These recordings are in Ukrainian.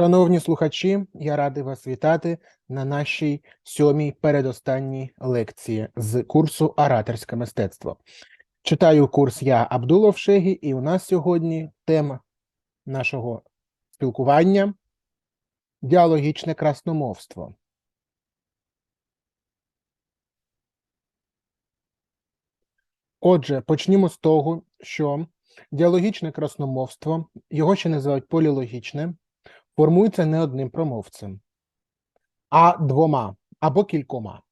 Шановні слухачі, я радий вас вітати на нашій сьомій передостанній лекції з курсу Ораторське мистецтво. Читаю курс я Абдулов Шегі, і у нас сьогодні тема нашого спілкування діалогічне красномовство. Отже, почнімо з того, що діалогічне красномовство, його ще називають полілогічне, формується не одним промовцем, а двома або кількома.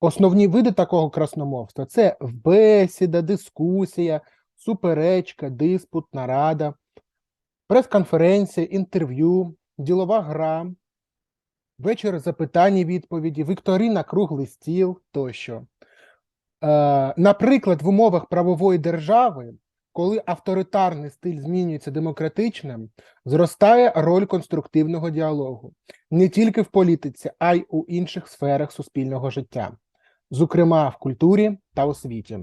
Основні види такого красномовства це бесіда, дискусія, суперечка, диспут, нарада, прес-конференція, інтерв'ю, ділова гра, вечір запитань і відповіді, вікторина, круглий стіл тощо. Е, Наприклад, в умовах правової держави, коли авторитарний стиль змінюється демократичним, зростає роль конструктивного діалогу не тільки в політиці, а й у інших сферах суспільного життя, зокрема в культурі та освіті.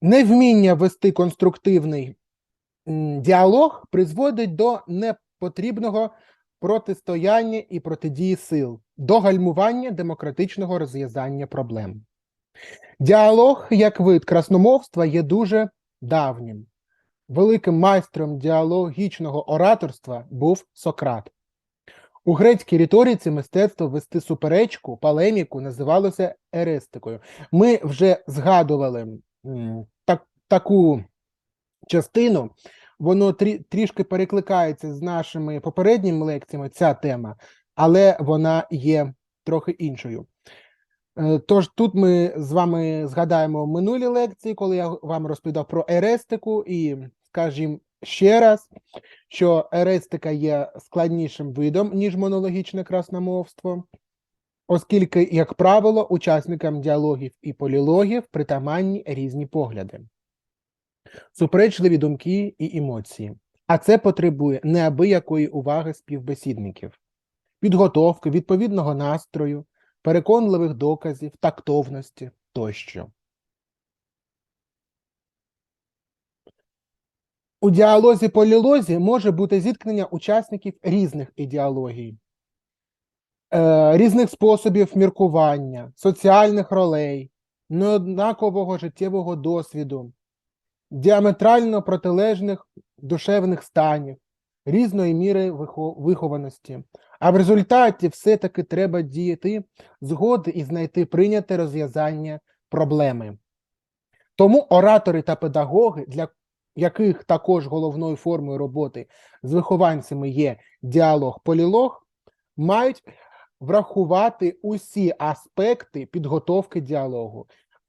Невміння вести конструктивний діалог призводить до непотрібного протистояння і протидії сил, до гальмування демократичного розв'язання проблем. Діалог, як вид красномовства, є дуже давнім. Великим майстром діалогічного ораторства був Сократ. У грецькій риториці мистецтво вести суперечку, полеміку називалося еристикою. Ми вже згадували так, таку частину, воно трі, трішки перекликається з нашими попередніми лекціями, ця тема, але вона є трохи іншою. Е, Тож тут ми з вами згадаємо минулі лекції, коли я вам розповідав про ерестику, і скажімо ще раз, що ерестика є складнішим видом, ніж монологічне красномовство, оскільки, як правило, учасникам діалогів і полілогів притаманні різні погляди, суперечливі думки і емоції. А це потребує неабиякої уваги співбесідників, підготовки, відповідного настрою, переконливих доказів, тактовності тощо. У діалозі полілозі може бути зіткнення учасників різних ідеологій, е, різних способів міркування, соціальних ролей, неоднакового життєвого досвіду, діаметрально протилежних душевних станів, різної міри вихованості. А в результаті все-таки треба діяти згоди і знайти прийняте розв'язання проблеми. Тому оратори та педагоги, для яких також головною формою роботи з вихованцями є діалог-полілог, мають врахувати усі аспекти підготовки діалогу,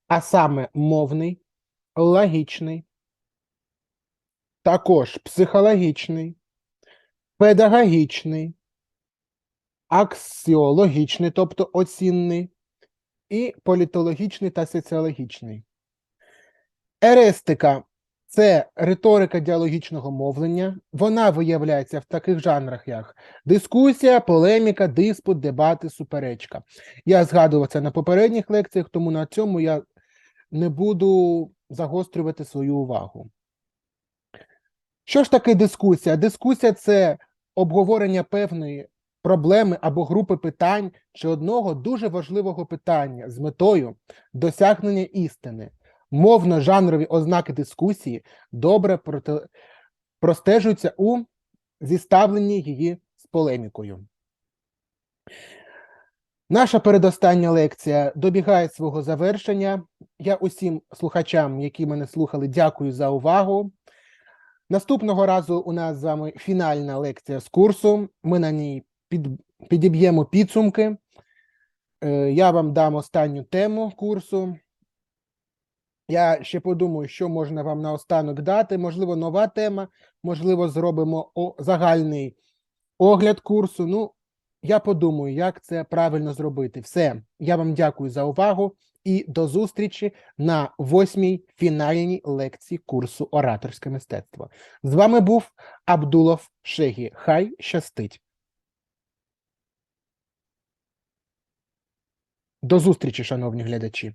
а саме мовний, логічний, також психологічний, педагогічний, аксіологічний, тобто оцінний, і політологічний та соціологічний. Еристика це риторика діалогічного мовлення. Вона виявляється в таких жанрах, як дискусія, полеміка, диспут, дебати, суперечка. Я згадував це на попередніх лекціях, тому на цьому я не буду загострювати свою увагу. Що ж таке дискусія? Дискусія це обговорення певної проблеми або групи питань чи одного дуже важливого питання з метою досягнення істини. Мовно-жанрові ознаки дискусії добре проте... простежуються у зіставленні її з полемікою. Наша передостання лекція добігає свого завершення. Я усім слухачам, які мене слухали, дякую за увагу. Наступного разу у нас з вами фінальна лекція з курсу. Ми на ній під, підіб'ємо підсумки. Е, Я вам дам останню тему курсу. Я ще подумаю, що можна вам наостанок дати. Можливо, нова тема, можливо, зробимо загальний огляд курсу. Ну, я подумаю, як це правильно зробити. Все, я вам дякую за увагу і до зустрічі на восьмій фінальній лекції курсу Ораторське мистецтво. З вами був Абдулов Шегі. Хай щастить. До зустрічі, шановні глядачі.